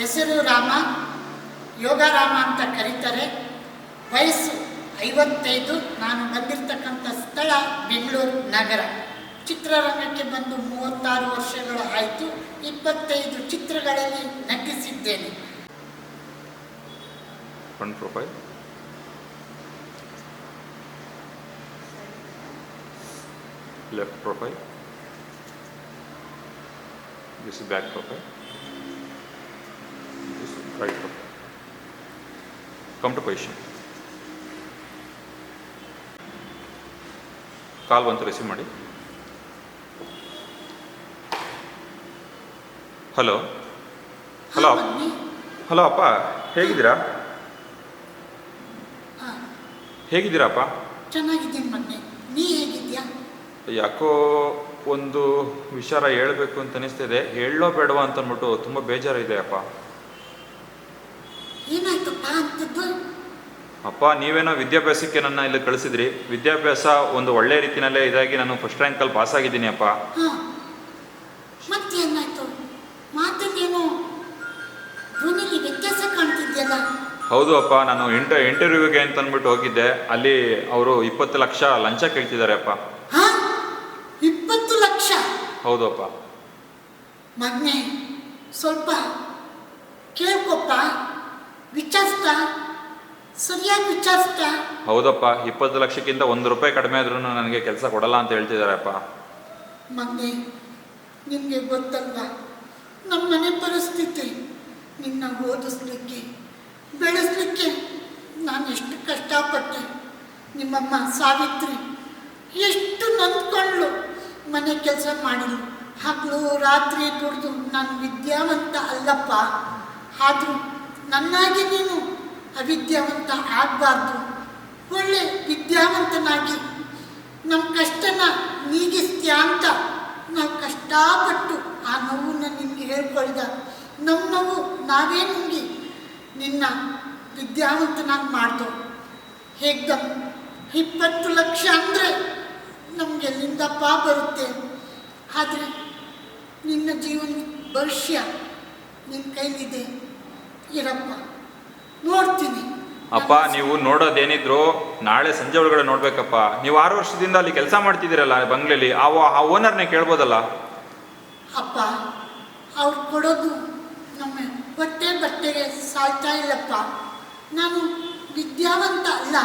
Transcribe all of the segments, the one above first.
ಹೆಸರು ರಾಮ ಯೋಗರಾಮ ಅಂತ ಕರೀತಾರೆ. ವಯಸ್ಸು ಐವತ್ತೈದು, ನಾನು ಬಂದಿರತಕ್ಕಂಥ ಸ್ಥಳ ಬೆಂಗಳೂರು ನಗರ. ಚಿತ್ರರಂಗಕ್ಕೆ ಬಂದು ಮೂವತ್ತಾರು ವರ್ಷಗಳು ಆಯಿತು. ಇಪ್ಪತ್ತೈದು ಚಿತ್ರಗಳಲ್ಲಿ ನಟಿಸಿದ್ದೇನೆ. Profile left profile this back profile right to come to position call ಬಂತು ರಿಸೀವ್ ಮಾಡಿ. Hello hello. ಹಲೋ ಅಪ್ಪ. ಹೇಗಿದ್ದೀರಾ? ಹೇಗಿದ್ದೀರಾ ಅಪ್ಪ ಯಾಕೋ ಒಂದು ವಿಚಾರ ಹೇಳಬೇಕು ಅಂತ ಅನಿಸ್ತಿದೆ. ಹೇಳೋ ಬೇಡವಾ ಅಂತ ಅಂದ್ಬಿಟ್ಟು ತುಂಬ ಬೇಜಾರಿದೆ ಅಪ್ಪ. ಅಂತದ್ದು? ಅಪ್ಪ ನೀವೇನೋ ವಿದ್ಯಾಭ್ಯಾಸಕ್ಕೆ ನನ್ನ ಇಲ್ಲಿ ಕಳಿಸಿದ್ರಿ. ವಿದ್ಯಾಭ್ಯಾಸ ಒಂದು ಒಳ್ಳೆ ರೀತಿನಲ್ಲೇ ಇದಾಗಿ ನಾನು ಫಸ್ಟ್ ರ್ಯಾಂಕಲ್ಲಿ ಪಾಸ್ ಆಗಿದ್ದೀನಿ ಅಪ್ಪ. ಧ್ವನಿಲಿ ವ್ಯತ್ಯಾಸ ಕಾಣ್ತಿದ್ಯಲ್ಲ? ಹೌದು ಅಪ್ಪ ನಾನು ಇಂಟರ್ ಇಂಟರ್ವ್ಯೂಗೆ ಅಂತ ಅಂದ್ಬಿಟ್ಟು ಹೋಗಿದ್ದೆ. ಅಲ್ಲಿ ಅವರು ಇಪ್ಪತ್ತು ಲಕ್ಷ ಲಂಚ ಕೇಳ್ತಿದ್ದಾರೆ ಅಪ್ಪ. ಹಾ? ಇಪ್ಪತ್ತು ಲಕ್ಷ? ಹೌದು ಅಪ್ಪ. ಮಗ್ನೆ ಸ್ವಲ್ಪ ಕೇಳ್ಕೊಪ್ಪ. ವಿಚಾರಿಸ್ತಾ? ಸರಿಯಾಗಿ ವಿಚಾರಿಸ್ತಾ? ಹೌದಪ್ಪ ಇಪ್ಪತ್ತು ಲಕ್ಷಕ್ಕಿಂತ ಒಂದು ರೂಪಾಯಿ ಕಡಿಮೆ ಆದ್ರೂ ನನಗೆ ಕೆಲಸ ಕೊಡಲ್ಲ ಅಂತ ಹೇಳ್ತಿದಾರಪ್ಪ. ಮೊನ್ನೆ ನಿಮಗೆ ಗೊತ್ತಲ್ಲ ನಮ್ಮ ಮನೆ ಪರಿಸ್ಥಿತಿ. ನಿನ್ನ ಓದಿಸ್ಲಿಕ್ಕೆ ಬೆಳೆಸ್ಲಿಕ್ಕೆ ನಾನು ಎಷ್ಟು ಕಷ್ಟಪಟ್ಟೆ. ನಿಮ್ಮಮ್ಮ ಸಾವಿತ್ರಿ ಎಷ್ಟು ನೊಂದ್ಕೊಂಡ್ಳು ಮನೆ ಕೆಲಸ ಮಾಡಿದ್ಲು ಹಗಲು ರಾತ್ರಿ ದುಡಿದು ನಾನು ವಿದ್ಯಾವಂತ ಅಲ್ಲಪ್ಪ. ಆದರೂ ನನ್ನಾಗಿ ನೀನು ಅವಿದ್ಯಾವಂತ ಆಗಬಾರ್ದು. ಒಳ್ಳೆ ವಿದ್ಯಾವಂತನಾಗಿ. ನಮ್ಮ ಕಷ್ಟನ ನೀಗಿಸ್ತೀಯ ಅಂತ ನಾವು ಕಷ್ಟಪಟ್ಟು ಆ ನೋವನ್ನು ನಿನಗೆ ಹೇಳ್ಕೊಳ್ದ. ನಮ್ಮ ನೋವು ನಾವೇ ನುಂಗಿ ನಿನ್ನ ವಿದ್ಯಾವಂತನಾಗಿ ಮಾಡ್ದು. ಹೇಗ್ದಮ್? ಇಪ್ಪತ್ತು ಲಕ್ಷ ಅಂದರೆ ನಮಗೆ ಎಲ್ಲಿಂದಪ್ಪ ಬರುತ್ತೆ? ಆದರೆ ನಿನ್ನ ಜೀವನ ಭವಿಷ್ಯ ನಿನ್ನ ಕೈಲಿದೆ. ಇರಪ್ಪ. ನೋಡ್ತೀನಿ. ಅಪ್ಪ ನೀವು ನೋಡೋದೇನಿದ್ರು ನಾಳೆ ಸಂಜೆ ಒಳಗಡೆ ನೋಡ್ಬೇಕಪ್ಪ. ನೀವು ಆರು ವರ್ಷದಿಂದ ಅಲ್ಲಿ ಕೆಲಸ ಮಾಡ್ತಿದ್ದೀರಲ್ಲ ಬಂಗ್ಲೆಲಿ. ಆ ಆ ಓನರ್ನೇ ಕೇಳ್ಬೋದಲ್ಲ? ಅಪ್ಪ ಅವ್ರು ಕೊಡೋದು ನಮ್ಮ ಬಟ್ಟೆ ಬಟ್ಟೆಗೆ ಸಾಲ್ತಾ ಇಲ್ಲಪ್ಪ. ನಾನು ವಿದ್ಯಾವಂತ ಅಲ್ಲ.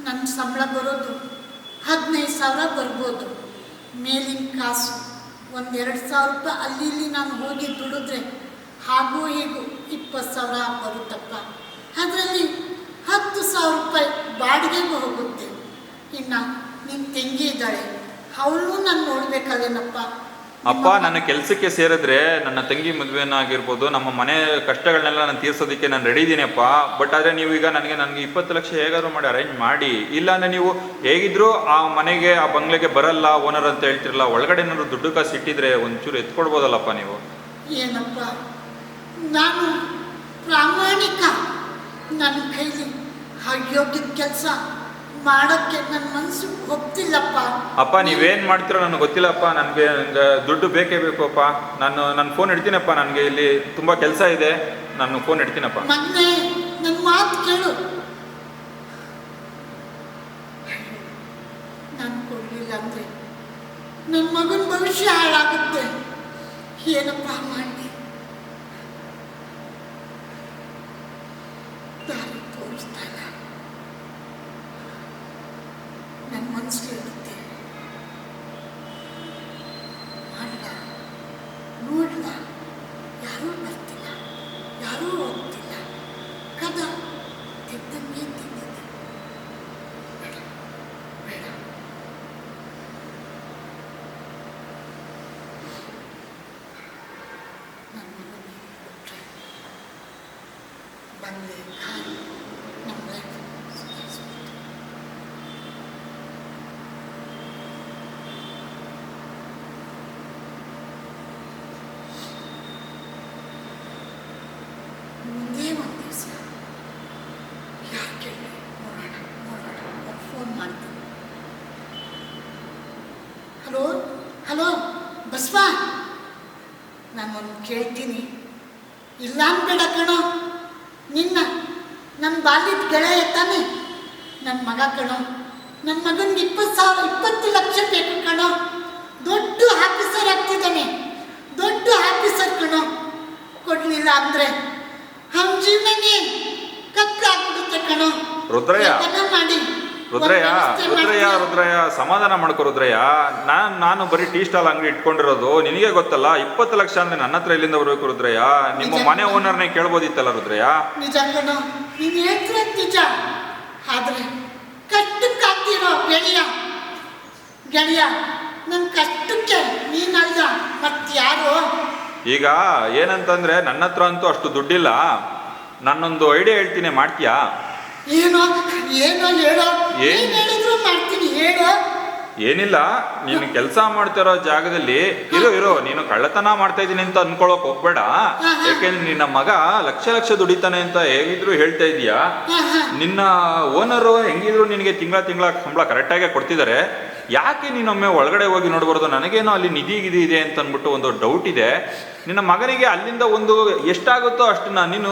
ನನ್ನ ಸಂಬಳ ಬರೋದು ಹದಿನೈದು ಸಾವಿರ ಬರ್ಬೋದು. ಮೇಲಿನ ಕಾಸು ಒಂದೆರಡು ಸಾವಿರ ರೂಪಾಯಿ ಅಲ್ಲಿ ಇಲ್ಲಿ ನಾನು ಹೋಗಿ ದುಡಿದ್ರೆ ಹಾಗೂ ಹೀಗೂ. ಇಪ್ಪತ್ತು ಸಾವಿರ ಬರುತ್ತಪ್ಪ. ಅದರಲ್ಲಿ ಹತ್ತು ಸಾವಿರ ರೂಪಾಯಿ ಬಾಡಿಗೆಗೂ ಹೋಗುತ್ತೆ. ಇನ್ನು ನಿನ್ನ ತಂಗಿ ಇದ್ದಾಳೆ. ಅವಳು ನಾನು ನೋಡ್ಬೇಕಲ್ಲೇನಪ್ಪ? ಅಪ್ಪ ನನ್ನ ಕೆಲಸಕ್ಕೆ ಸೇರಿದ್ರೆ ನನ್ನ ತಂಗಿ ಮದುವೆನ ಆಗಿರ್ಬೋದು ನಮ್ಮ ಮನೆ ಕಷ್ಟಗಳನ್ನೆಲ್ಲ ನಾನು ತೀರ್ಸೋದಕ್ಕೆ ನಾನು ರೆಡಿ ಇದ್ದೀನಪ್ಪ ಬಟ್ ಆದರೆ ನೀವು ಈಗ ನನಗೆ ನನಗೆ ಇಪ್ಪತ್ತು ಲಕ್ಷ ಹೇಗಾದರೂ ಮಾಡಿ ಅರೇಂಜ್ ಮಾಡಿ. ಇಲ್ಲ ಅಂದರೆ ನೀವು ಹೇಗಿದ್ರೂ ಆ ಮನೆಗೆ ಆ ಬಂಗ್ಲೆಗೆ ಬರಲ್ಲ ಓನರ್ ಅಂತ ಹೇಳ್ತಿರಲ್ಲ ಒಳಗಡೆ ಏನಾದ್ರು ದುಡ್ಡು ಕಾಸು ಇಟ್ಟಿದ್ರೆ ಒಂಚೂರು ಎತ್ಕೊಡ್ಬೋದಲ್ಲಪ್ಪ ನೀವು? ಏನಪ್ಪ? ನಾನು ಪ್ರಾಮಾಣಿಕ. ನನ್ನ ಕೈಲಿ ಅಯೋಗ್ಯದ ಕೆಲಸ ಮಾಡೋಕ್ಕೆ ನನ್ನ ಮನಸ್ಸು ಒಪ್ತಿಲ್ಲಪ್ಪ. ಅಪ್ಪ ನೀವೇನು ಮಾಡ್ತೀರೋ ನನಗೆ ಗೊತ್ತಿಲ್ಲಪ್ಪ. ನನಗೆ ನಂಗೆ ದುಡ್ಡು ಬೇಕೇ ಬೇಕು ಅಪ್ಪ ನಾನು ನನ್ನ ಫೋನ್ ಇಡ್ತೀನಪ್ಪ ನನಗೆ. ಇಲ್ಲಿ ತುಂಬ ಕೆಲಸ ಇದೆ. ನಾನು ಫೋನ್ ಇಡ್ತೀನಪ್ಪ. ಮೊನ್ನೆ ನನ್ನ ಮಾತು ಕೇಳು. ನಾನು ಕೊಡಲಿಲ್ಲ ಅಂದರೆ ನನ್ನ ಮಗನ ಭವಿಷ್ಯ ಹಾಳಾಗುತ್ತೆ. ಏನಪ್ಪ ಮಾಡಿ ಸುಧಾರಿಸ್ಬೋದು ಮುಂದೆ ಒಂದು ದಿವಸ ಯಾರು ಕೇಳಿ ನೋಡೋಣ ನೋಡೋಣ ಅವ್ರು ಫೋನ್ ಮಾಡ್ತೀನಿ ಹಲೋ? ಹಲೋ? ಬಸವ? ನಾನು ಒಂದು ಕೇಳ್ತೀನಿ. ಇಲ್ಲ ಅನ್ಬೇಡ ಕಣೋ. ನಿನ್ನ ನನ್ನ ಬಾಲ್ಯದ ಗೆಳೆಯ ತಾನೆ. ನನ್ನ ಮಗ ಕಣೋ ನನ್ನ ಮಗನಿಗೆ ಇಪ್ಪತ್ತು ಸಾವಿರ ಇಪ್ಪತ್ತು ಲಕ್ಷ ಬೇಕು ಕಣೋ. ದೊಡ್ಡ ಆಫೀಸರ್ ಆಗ್ತಿದ್ದಾನೆ. ದೊಡ್ಡ ಆಫೀಸರ್ ಕಣೋ. ಕೊಡ್ಲಿಲ್ಲ ಅಂದ್ರೆ ಹಂಗೆ ಜೀವನನೇ ಕಪ್ಪಾಗ್ಬಿಡುತ್ತೆ ಕಣೋ ಮಾಡಿ. ರುದ್ರಯ್ಯ ರುದ್ರಯ್ಯ? ರುದ್ರಯ್ಯ ಸಮಾಧಾನ ಮಾಡ್ಕೊ ರುದ್ರಯ್ಯ. ನಾನು ನಾನು ಬರೀ ಟೀ ಸ್ಟಾಲ್ ಅಂಗಡಿ ಇಟ್ಕೊಂಡಿರೋದು ನಿನಗೆ ಗೊತ್ತಲ್ಲ ಇಪ್ಪತ್ತು ಲಕ್ಷ ಅಂದ್ರೆ ನನ್ನ ಹತ್ರ ಇಲ್ಲಿಂದ ಬರಬೇಕು ರುದ್ರಯ್ಯ? ನಿಮ್ಮ. ಮನೆ ಓನರ್ನೇ ಕೇಳ್ಬೋದಿತ್ತಲ್ಲ ರುದ್ರಯ್ಯ? ನಿಜ ಕಣೋ ನೀನು ಹೇಳ್ತಿರೋ ನಿಜ. ಆದ್ರೆ ಕಷ್ಟಕ್ಕಾಗ್ತಿರೋ ಗೆಳೆಯ ಗೆಳೆಯ ನನ್ನ ಕಷ್ಟಕ್ಕೆ ನೀನಲ್ಲ ಮತ್ತಾರು ಈಗ ಏನಂತಂದ್ರೆ ನನ್ನ ಹತ್ರ ಅಂತೂ ಅಷ್ಟು ದುಡ್ಡಿಲ್ಲ. ನನ್ನೊಂದು ಐಡಿಯಾ ಹೇಳ್ತೀನಿ ಮಾಡ್ತೀಯಾ? ಏನೋ? ಏನೋ ಹೇಳೋ? ಏನ್? ಏನ್ ಹೇಳಿದ್ರು ಮಾಡ್ತೀನಿ ಹೇಳೋ. ಏನಿಲ್ಲ ನೀನು ಕೆಲಸ ಮಾಡ್ತಿರೋ ಜಾಗದಲ್ಲಿ ಇರೋ ಇರೋ. ನೀನು ಕಳ್ಳತನ ಮಾಡ್ತಾ ಇದ್ದೀನಿ ಅಂತ ಅನ್ಕೊಳಕ್ ಹೋಗ್ಬೇಡ. ಹಾ, ಹಾ. ಯಾಕೆಂದ್ರೆ ನಿನ್ನ ಮಗ ಲಕ್ಷ ಲಕ್ಷ ದುಡಿತಾನೆ ಅಂತ ಹೇಗಿದ್ರು ಹೇಳ್ತಾ ಇದೀಯಾ ಹಾ ಹಾ. ನಿನ್ನ ಓನರು ಹೆಂಗಿದ್ರು ನಿನಗೆ ತಿಂಗಳ ತಿಂಗಳ ಸಂಬಳ ಕರೆಕ್ಟಾಗೆ ಕೊಡ್ತಿದ್ದಾರೆ ಯಾಕೆ ನೀನೊಮ್ಮೆ ಒಳಗಡೆ ಹೋಗಿ ನೋಡ್ಬಾರ್ದು ನನಗೇನೋ ಅಲ್ಲಿ ನಿಧಿ ಗಿಧಿ ಇದೆ ಅಂತ ಅಂದ್ಬಿಟ್ಟು ಒಂದು ಡೌಟ್ ಇದೆ. ನಿನ್ನ ಮಗನಿಗೆ ಅಲ್ಲಿಂದ ಒಂದು ಎಷ್ಟಾಗುತ್ತೋ ಅಷ್ಟನ್ನ ನೀನು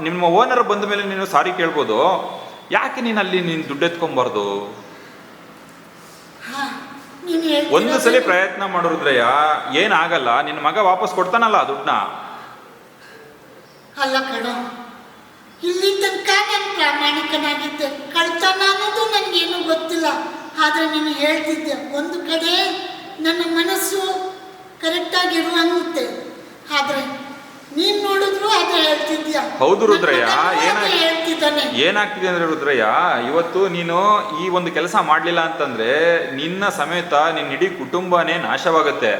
ನಿಮ್ಮ ಓನರ್ ಬಂದ ಮೇಲೆ ನೀನು ಸಾರಿ ಕೇಳ್ಬೋದು. ಯಾಕೆ ನೀನು ಅಲ್ಲಿ ನೀನು ದುಡ್ಡು ಎತ್ಕೊಂಬಾರ್ದು ಒಂದು ಸಲ ಪ್ರಯತ್ನ ಮಾಡಿದ್ರಯ್ಯ ಏನಾಗಲ್ಲ ನಿನ್ನ ಮಗ ವಾಪಸ್ ಕೊಡ್ತಾನಲ್ಲ ದುಡ್ಡನ್ನ. ಅಲ್ಲ ಕಣೋ ಇಲ್ಲಿ ತನಕ ನಾನು ಪ್ರಾಮಾಣಿಕನಾಗಿದ್ದೆ. ಕಳ್ತನ ಅನ್ನೋದು ನನಗೇನು ಗೊತ್ತಿಲ್ಲ. ಆದರೆ ನೀನು ಹೇಳ್ತಿದ್ದೆ ಒಂದು ಕಡೆ ನನ್ನ ಮನಸ್ಸು ಕರೆಕ್ಟಾಗಿರುವಂತೆ ಆದರೆ ನೀನು ನೋಡಿದ್ರು ಅದೇ ಹೇಳ್ತಿದ್ಯಾ? ಹೌದು ರುದ್ರಯ್ಯ, ಏನಾಗಿ- ಏನಾಗ್ತಿದೆ ಅಂದ್ರೆ ರುದ್ರಯ್ಯ, ಇವತ್ತು ನೀನು ಈ ಒಂದು ಕೆಲಸ ಮಾಡಲಿಲ್ಲ ಅಂತಂದ್ರೆ ನಿನ್ನ ಸಮೇತ ನಿನ್ನ ಇಡೀ ಕುಟುಂಬನೇ ನಾಶವಾಗುತ್ತೆ.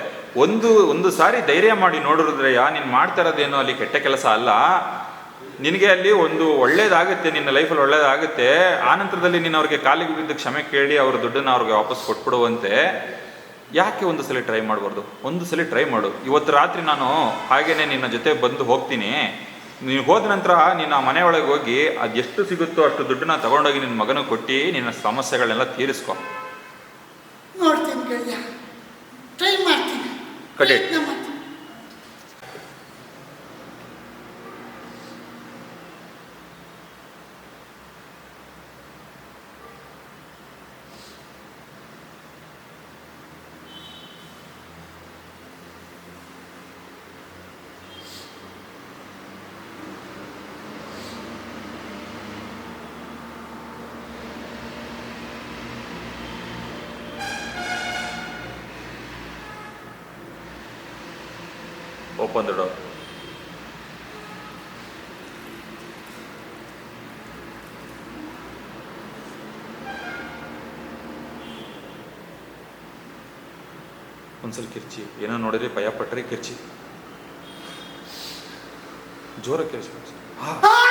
ಒಂದು ಒಂದು ಸಾರಿ ಧೈರ್ಯ ಮಾಡಿ ನೋಡು ರುದ್ರಯ್ಯ, ನೀನು ಮಾಡ್ತಾ ಇರೋದೇನು ಅಲ್ಲಿ ಕೆಟ್ಟ ಕೆಲಸ ಅಲ್ಲ. ನಿನಗೆ ಅಲ್ಲಿ ಒಂದು ಒಳ್ಳೇದಾಗುತ್ತೆ, ನಿನ್ನ ಲೈಫಲ್ಲಿ ಒಳ್ಳೇದಾಗುತ್ತೆ. ಆ ನಂತರದಲ್ಲಿ ನೀನು ಅವ್ರಿಗೆ ಕಾಲಿಗೆ ಬಿದ್ದು ಕ್ಷಮೆ ಕೇಳಿ ಅವ್ರ ದುಡ್ಡನ್ನು ಅವ್ರಿಗೆ ವಾಪಸ್ ಕೊಟ್ಬಿಡುವಂತೆ. ಯಾಕೆ ಒಂದು ಸಲ ಟ್ರೈ ಮಾಡಬಾರ್ದು? ಒಂದು ಸಲ ಟ್ರೈ ಮಾಡು. ಇವತ್ತು ರಾತ್ರಿ ನಾನು ಹಾಗೇನೆ ನಿನ್ನ ಜೊತೆ ಬಂದು ಹೋಗ್ತೀನಿ. ನೀನು ಹೋದ ನಂತರ ನಿನ್ನ ಮನೆ ಒಳಗೆ ಹೋಗಿ ಅದೆಷ್ಟು ಸಿಗುತ್ತೋ ಅಷ್ಟು ದುಡ್ಡನ್ನ ತಗೊಂಡೋಗಿ ನಿನ್ನ ಮಗನ ಕೊಟ್ಟು ನಿನ್ನ ಸಮಸ್ಯೆಗಳನ್ನೆಲ್ಲ ತೀರಿಸ್ಕೊ. ನೋಡ್ತೀನಿ ಟ್ರೈ ಮಾಡ್ತೀನಿ. It. the door. ಒಂದ್ಸಲ ಕಿರ್ಚಿ ಏನೋ ನೋಡಿದ್ರೆ ಭಯ ಪಟ್ಟರೆ ಕಿರ್ಚಿ ಜೋರ ಕಿರ್ಚಿ!